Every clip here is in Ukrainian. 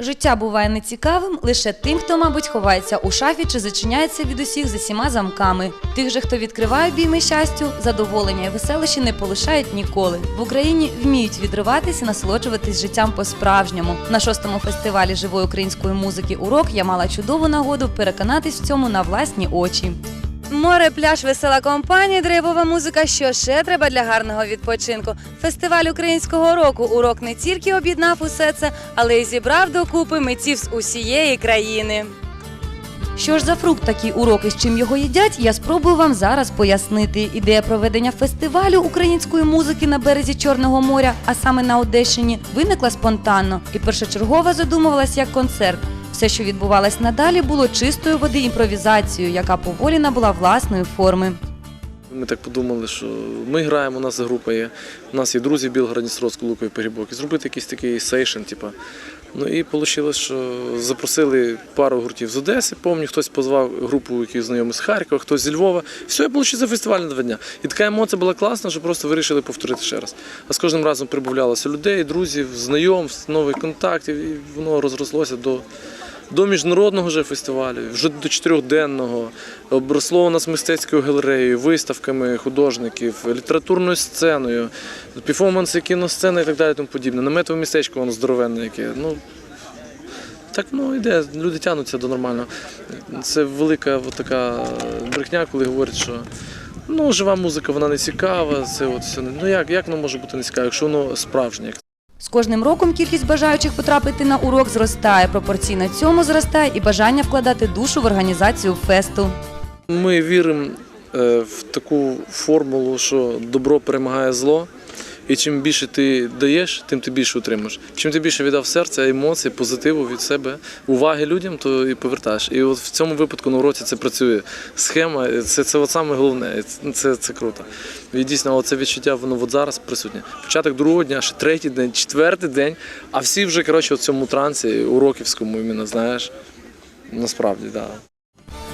Життя буває нецікавим лише тим, хто, мабуть, ховається у шафі чи зачиняється від усіх за сіма замками. Тих же, хто відкриває обійми щастю, задоволення і веселощі не полишають ніколи. В Україні вміють відриватися, і насолоджуватись життям по-справжньому. На шостому фестивалі живої української музики урок я мала чудову нагоду переконатись в цьому на власні очі. Море, пляж, весела компанія, драйвова музика. Що ще треба для гарного відпочинку? Фестиваль українського року урок не тільки об'єднав усе це, але й зібрав докупи митців з усієї країни. Що ж за фрукт такий урок і з чим його їдять, я спробую вам зараз пояснити. Ідея проведення фестивалю української музики на березі Чорного моря, а саме на Одещині, виникла спонтанно і першочергово задумувалась як концерт. Все, що відбувалось надалі, було чистою води імпровізацією, яка поволі набула власної форми. Ми так подумали, що ми граємо, у нас група є. У нас є друзі Білгород-Дністровську, Луковий Перебок. І зробити якийсь такий сейшн, типу. Ну і вийшло, що запросили пару гуртів з Одеси. Пам'ятаю, хтось позвав групу, які знайомі з Харкова, хтось зі Львова. Все, і вийшло за фестиваль на два дня. І така емоція була класна, що просто вирішили повторити ще раз. А з кожним разом прибавлялося людей, друзів, знайомств, нових контактів, і воно розрослося до. До міжнародного вже фестивалю, вже до чотирьохденного, обросло у нас мистецькою галереєю, виставками художників, літературною сценою, перформанси, кіносцени і так далі. Тому подібне. Наметове містечко воно здоровенне, яке. Ну, так ну йде, люди тягнуться до нормального. Це велика от така брехня, коли говорять, що ну, жива музика, вона не цікава. Це от все. Ну як, як воно може бути не цікаве, якщо воно справжнє? З кожним роком кількість бажаючих потрапити на урок зростає. Пропорційно цьому зростає і бажання вкладати душу в організацію фесту. Ми віримо е, в таку формулу, що добро перемагає зло. І чим більше ти даєш, тим ти більше отримаєш. Чим ти більше віддав серця, емоцій, позитиву від себе, уваги людям, то і повертаєш. І от в цьому випадку на уроці це працює. Схема, це, це от саме головне, це, це круто. І дійсно, це відчуття воно от зараз присутнє. Початок другого дня, ще третій день, четвертий день, а всі вже коротше, в цьому трансі, уроківському, іменно, знаєш, насправді, так. Да.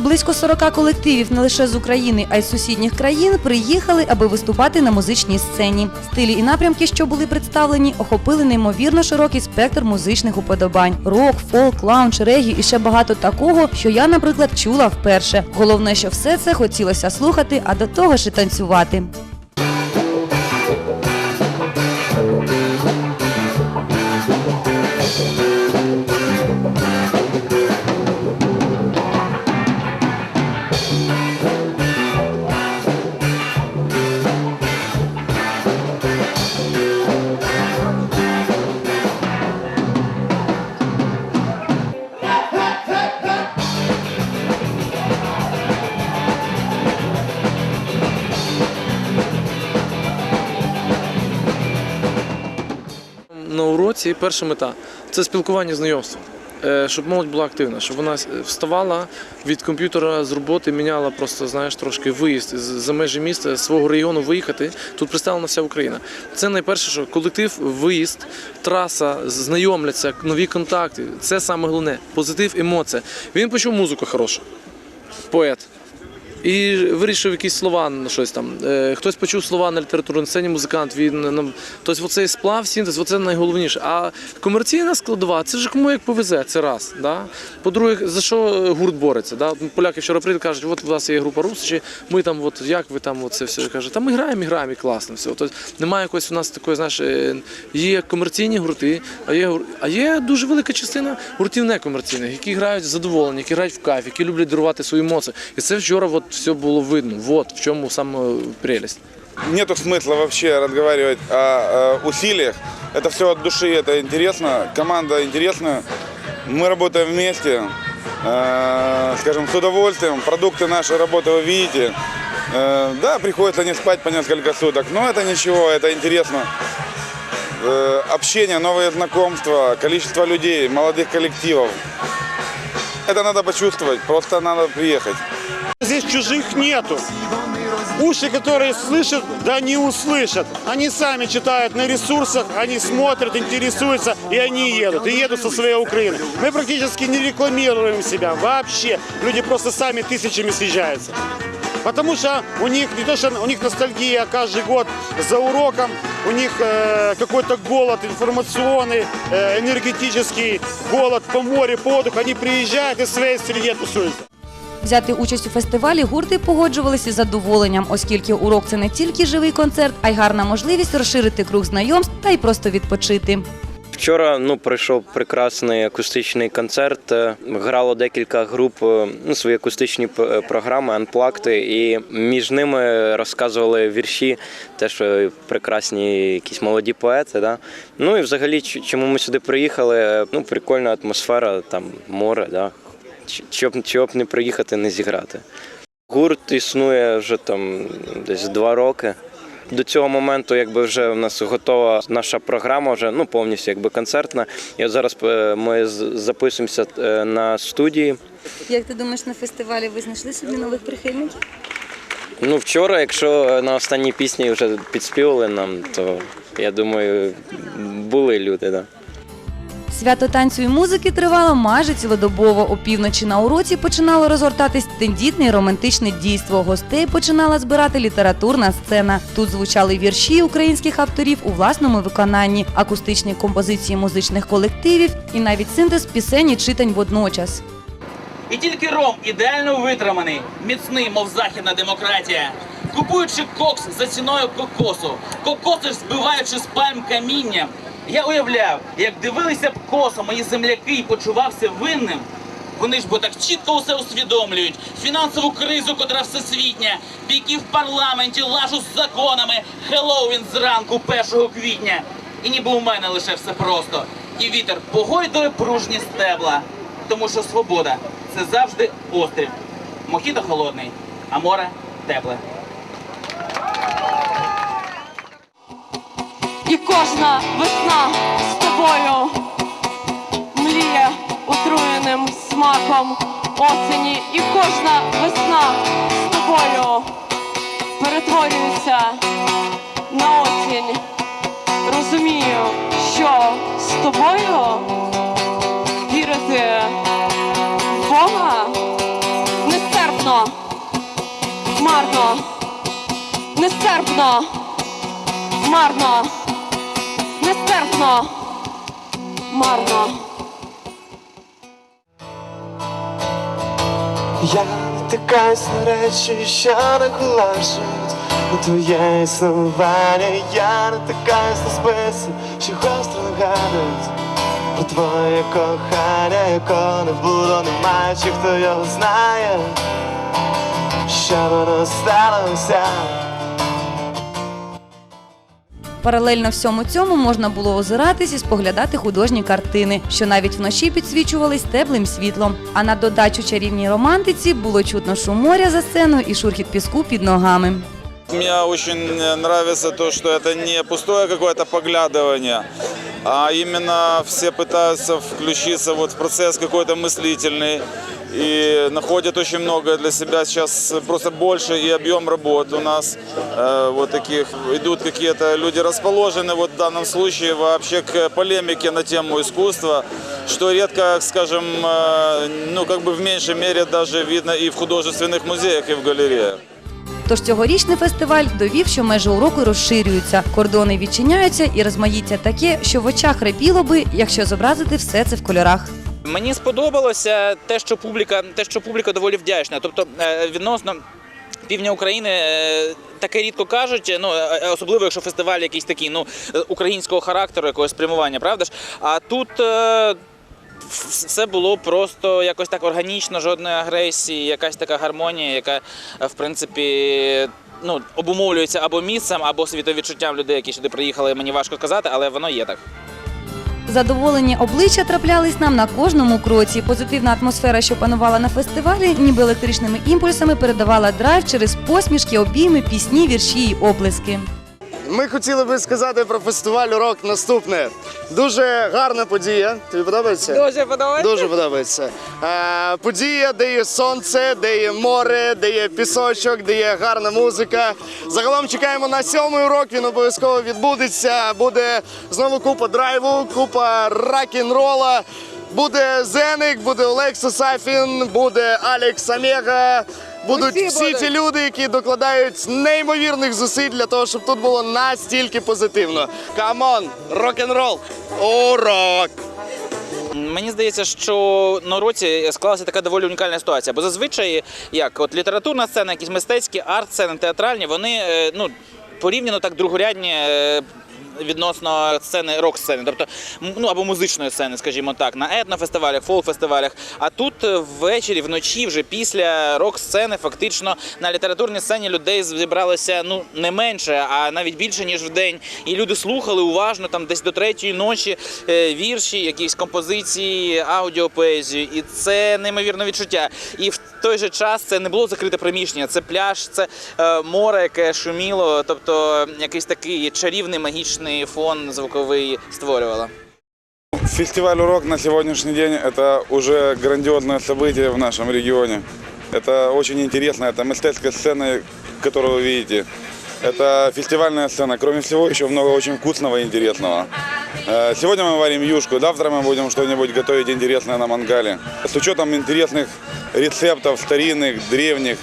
Близько 40 колективів не лише з України, а й з сусідніх країн приїхали, аби виступати на музичній сцені. Стилі і напрямки, що були представлені, охопили неймовірно широкий спектр музичних уподобань: рок, фолк, лаунж, регі і ще багато такого, що я, наприклад, чула вперше. Головне, що все це хотілося слухати, а до того ж і танцювати. Уроці перша мета це спілкування знайомство. Е, Щоб молодь була активна, щоб вона вставала від комп'ютера з роботи, міняла просто, знаєш, трошки виїзд за межі міста, свого регіону виїхати. Тут представлена вся Україна. Це найперше, що колектив, виїзд, траса, знайомляться, нові контакти. Це саме головне. Позитив, емоція. Він почув музику хорошу, поет. І вирішив якісь слова на щось там. Е, хтось почув слова на літературній сцені, музикант. Він нам тобто оцей сплав, синтез, оце найголовніше. А комерційна складова, це ж кому як повезе, це раз. Да? По-друге, за що гурт бореться? Да? Поляки вчора прийдуть, кажуть, от у вас є група Русичі, ми там, от як ви там, це все кажуть, та ми граємо, і граємо, і класно. Все. Тобто немає якось у нас такої, знаєш, е, є комерційні гурти, а є а є дуже велика частина гуртів некомерційних, які грають задоволені, які грають в кайф, які люблять дарувати свої емоції. І це вчора от все було видно. От в чому саме прелість. Нету смысла вообще разговаривать о, э, усилиях. Это все от души, это интересно. Команда интересная. Мы работаем вместе, э, скажем, с удовольствием. Продукты нашей работы вы видите. Э, да, приходится не спать по несколько суток, но это ничего, это интересно. Э, общение, новые знакомства, количество людей, молодых коллективов. Это надо почувствовать, просто надо приехать. Здесь чужих нету. Уши, которые слышат, да не услышат. Они сами читают на ресурсах, они смотрят, интересуются, и они едут. И едут со своей Украины. Мы практически не рекламируем себя вообще. Люди просто сами тысячами съезжаются. Потому что у них не то, что у них ностальгия каждый год за уроком, у них э, какой-то голод информационный, э, энергетический, голод по морю, по отдыху. Они приезжают и своей среде тусуются. Взяти участь у фестивалі гурти погоджувалися з задоволенням, оскільки урок це не тільки живий концерт, а й гарна можливість розширити круг знайомств та й просто відпочити. Вчора ну пройшов прекрасний акустичний концерт. Е, Грало декілька груп, е, ну свої акустичні програми, анплакти, і між ними розказували вірші, теж е, прекрасні якісь молоді поети. Да? Ну і взагалі, чому ми сюди приїхали? Е, Ну, прикольна атмосфера, там море, да? Ч- чого б, чого б не приїхати, не зіграти. Гурт існує вже там десь два роки. До цього моменту, якби вже в нас готова наша програма, вже ну повністю якби концертна. І от зараз е, ми записуємося е, на студії. Як ти думаєш, на фестивалі ви знайшли собі нових прихильників? Ну вчора, якщо на останній пісні вже підспівали нам, то я думаю, були люди. Да. Свято танцю і музики тривало майже цілодобово. Опівночі на уроці починало розгортатись тендітне романтичне дійство. Гостей починала збирати літературна сцена. Тут звучали вірші українських авторів у власному виконанні, акустичні композиції музичних колективів і навіть синтез пісень і читань водночас. І тільки ром ідеально витриманий, міцний, мов західна демократія. Купуючи кокс за ціною кокосу, кокоси ж збиваючи з пальм каміння. Я уявляв, як дивилися б косо мої земляки і почувався винним. Вони ж бо так чітко усе усвідомлюють. Фінансову кризу, котра всесвітня, бійки в парламенті, лажу з законами, Хеллоуін зранку 1 квітня. І ніби у мене лише все просто. І вітер погойдує пружні стебла. Тому що свобода це завжди острів. Мохіто холодний, а море тепле. Кожна весна з тобою мліє отруєним смаком осені. І кожна весна з тобою перетворюється на осінь. Розумію, що з тобою вірити в Бога нестерпно, марно, нестерпно марно, нестерпно, марно. Я натикаюсь на речі, що не глажуть на твоє існування Я натикаюсь на списи, що гостро нагадують Про твоє кохання, якого не було, немає, чи хто його знає, що воно сталося Паралельно всьому цьому можна було озиратись і споглядати художні картини, що навіть вночі підсвічувались теплим світлом. А на додачу чарівній романтиці було чутно шум моря за сценою і шурхіт піску під ногами. Мне очень нравится то, что это не пустое какое-то поглядывание, а именно все пытаются включиться вот в процесс какой-то мыслительный и находят очень много для себя сейчас просто больше и объем работ у нас э, вот таких идут какие-то люди расположены вот в данном случае вообще к полемике на тему искусства, что редко, скажем, э, ну как бы в меньшей мере даже видно и в художественных музеях, и в галереях. Тож цьогорічний фестиваль довів, що межі уроку розширюються, кордони відчиняються і розмаїття таке, що в очах репіло би, якщо зобразити все це в кольорах. Мені сподобалося те, що публіка, те, що публіка доволі вдячна. Тобто е, відносно. Півдня України е, таке рідко кажуть, ну е, особливо якщо фестиваль якийсь такий, ну українського характеру, якогось спрямування, правда ж? А тут все було просто якось так органічно, жодної агресії, якась така гармонія, яка в принципі. Ну, обумовлюється або місцем, або світовідчуттям людей, які сюди приїхали. Мені важко сказати, але воно є так. Задоволені обличчя траплялись нам на кожному кроці. Позитивна атмосфера, що панувала на фестивалі, ніби електричними імпульсами передавала драйв через посмішки, обійми, пісні, вірші й оплески. Ми хотіли би сказати про фестиваль урок наступне. Дуже гарна подія. Тобі подобається? Дуже подобається. Дуже подобається. Е, подія, де є сонце, де є море, де є пісочок, де є гарна музика. Загалом чекаємо на сьомий урок. Він обов'язково відбудеться. Буде знову купа драйву, купа рак-н-рола. Буде Зеник, буде Олег Сасафін, буде Алекс Омега, будуть всі будуть. ті люди, які докладають неймовірних зусиль для того, щоб тут було настільки позитивно. Камон, рок-н-рол! Урок! Мені здається, що на уроці склалася така доволі унікальна ситуація. Бо зазвичай, як от літературна сцена, якісь мистецькі, арт-сцени, театральні, вони е, ну, порівняно так другорядні. Відносно сцени рок-сцени, тобто ну або музичної сцени, скажімо так, на етнофестивалях, фолк-фестивалях. А тут е, ввечері, вночі, вже після рок-сцени, фактично на літературній сцені людей зібралося ну не менше, а навіть більше ніж в день. І люди слухали уважно там десь до третьої ночі е, вірші, якісь композиції, аудіопоезію. І це неймовірне відчуття. І в той же час це не було закрите приміщення, це пляж, це е, море, яке шуміло, тобто якийсь такий чарівний магічний фон звуковий створювало. Фестиваль «Урок» на сегодняшний день – это уже грандиозное событие в нашем регионе. Это очень интересно, это мистецкая сцена, которую вы видите. Это фестивальная сцена. Кроме всего, еще много очень вкусного и интересного. Э, Сегодня мы варим юшку, завтра мы будем что-нибудь готовить интересное на мангале. С учетом интересных рецептов, старинных, древних,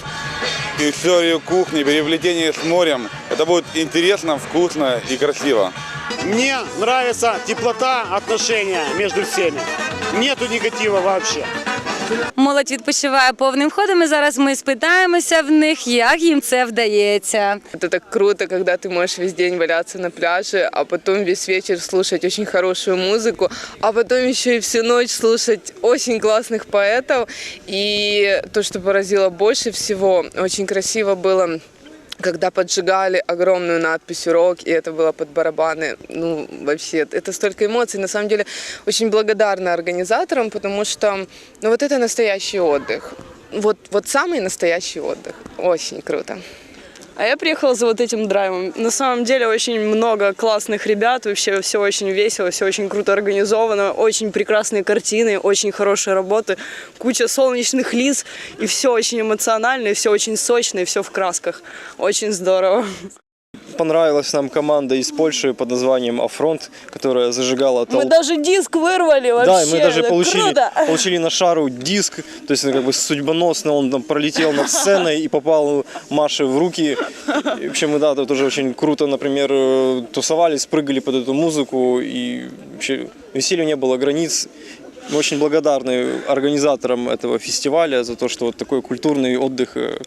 историю кухни, переплетение с морем. Это будет интересно, вкусно и красиво. Мне нравится теплота отношения между всеми. Нету негатива вообще. Молодь відпочиває повним ходом. І зараз ми спитаємося в них, як їм це вдається. Это так круто, когда ты можешь весь день валяться на пляже, а потом весь вечер слушать очень хорошую музыку, а потом еще и всю ночь слушать очень классных поэтов. И то, что поразило больше всего, очень красиво было когда поджигали огромную надпись «Урок», и это было под барабаны. Ну, вообще, это столько эмоций. На самом деле, очень благодарна организаторам, потому что, ну, вот это настоящий отдых. Вот, вот самый настоящий отдых. Очень круто. А я приехала за вот этим драйвом. На самом деле очень много классных ребят, вообще все очень весело, все очень круто организовано, очень прекрасные картины, очень хорошие работы, куча солнечных лиц, и все очень эмоционально, и все очень сочно, и все в красках. Очень здорово. Понравилась нам команда из Польши под названием «Афронт», которая зажигала Мы толпу. даже диск вырвали вообще. Да, и мы даже это получили, круто. получили на шару диск, то есть ну, как бы судьбоносно он там пролетел над сценой и попал Маше в руки. И, в общем, мы, да, тут уже очень круто, например, э, тусовались, прыгали под эту музыку, и вообще веселью не было границ. Мы очень благодарны организаторам этого фестиваля за то, что вот такой культурный отдых э,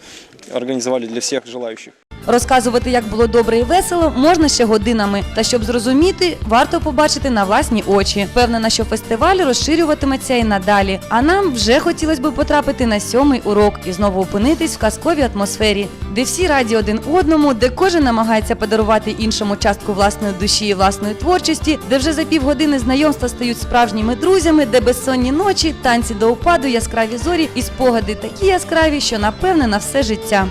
организовали для всех желающих. Розказувати, як було добре і весело, можна ще годинами. Та щоб зрозуміти, варто побачити на власні очі. Впевнена, що фестиваль розширюватиметься і надалі. А нам вже хотілося б потрапити на сьомий урок і знову опинитись в казковій атмосфері, де всі раді один одному, де кожен намагається подарувати іншому частку власної душі і власної творчості, де вже за півгодини знайомства стають справжніми друзями, де безсонні ночі, танці до упаду, яскраві зорі і спогади такі яскраві, що напевне на все життя.